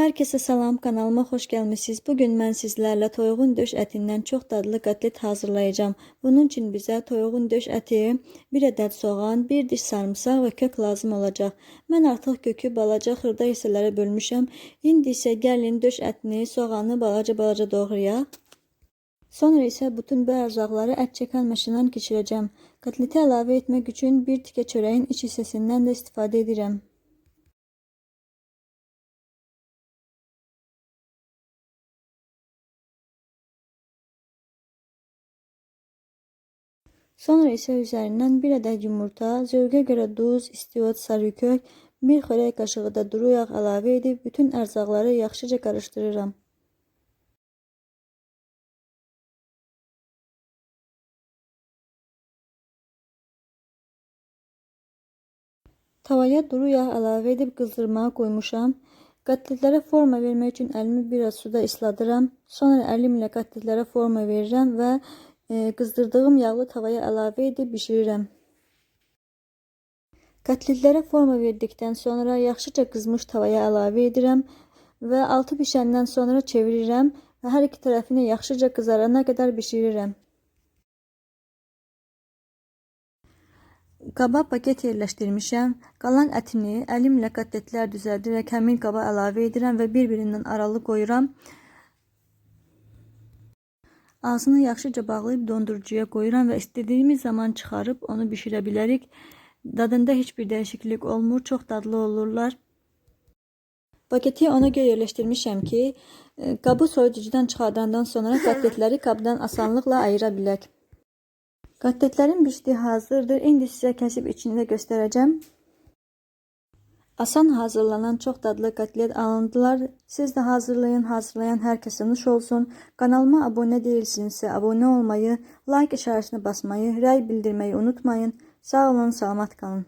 Herkese salam, kanalıma xoş gəlmisiniz. Bugün mən sizlərlə toyuğun döş ətindən çox dadlı qatlet hazırlayacağım. Bunun üçün bizə toyuğun döş əti, bir ədəd soğan, bir diş sarımsaq və kök lazım olacaq. Mən artıq kökü balaca xırda hissələrə bölmüşəm. İndi isə gəlin döş ətini, soğanı balaca-balaca doğrayaq. Sonra isə bütün bu ərzaqları ət çəkən maşından keçirəcəm. Kotleti əlavə etmək üçün bir tikə çörəyin iç hissəsindən də istifadə edirəm. Sonra isə üzərindən bir ədəd yumurta, zövqə görə duz, istiot, sarı kök, bir xörək qaşığı da duru yağ əlavə edib bütün ərzaqları yaxşıca qarışdırıram. Tavaya duru yağ əlavə edib qızdırmağa qoymuşam. Qatletlərə forma vermək üçün əlimi biraz suda isladıram. Sonra əlimlə qatletlərə forma verirəm və qızdırdığım yağlı tavaya əlavə edib bişirirəm. Kotletlərə forma verdikdən sonra yaxşıca qızmış tavaya əlavə edirəm və altı bişəndən sonra çevirirəm və hər iki tərəfini yaxşıca qızarana qədər bişirirəm. Qaba paket yerləşdirmişəm. Qalan ətini əlimlə kotletlər düzəldirək həmin qaba əlavə edirəm və bir-birindən aralı qoyuram. Ağzını yaxşıca bağlayıb dondurucuya qoyuram və istədiyimiz zaman çıxarıb onu bişirə bilərik. Dadında heç bir dəyişiklik olmur, çox dadlı olurlar. Paketi ona görə yerləşdirmişəm ki, e, qabı soyuducudan çıxardandan sonra kotletləri qabdan asanlıqla ayıra bilək. Kotletlərin bişdiyi hazırdır. İndi sizə kəsib içində göstərəcəm. Asan hazırlanan çox dadlı kotlet alındılar. Siz də hazırlayın, hazırlayan hər kəsə nuş olsun. Kanalıma abunə deyilsinizsə abunə olmayı, like işarəsini basmayı, rəy bildirməyi unutmayın. Sağ olun, salamat qalın.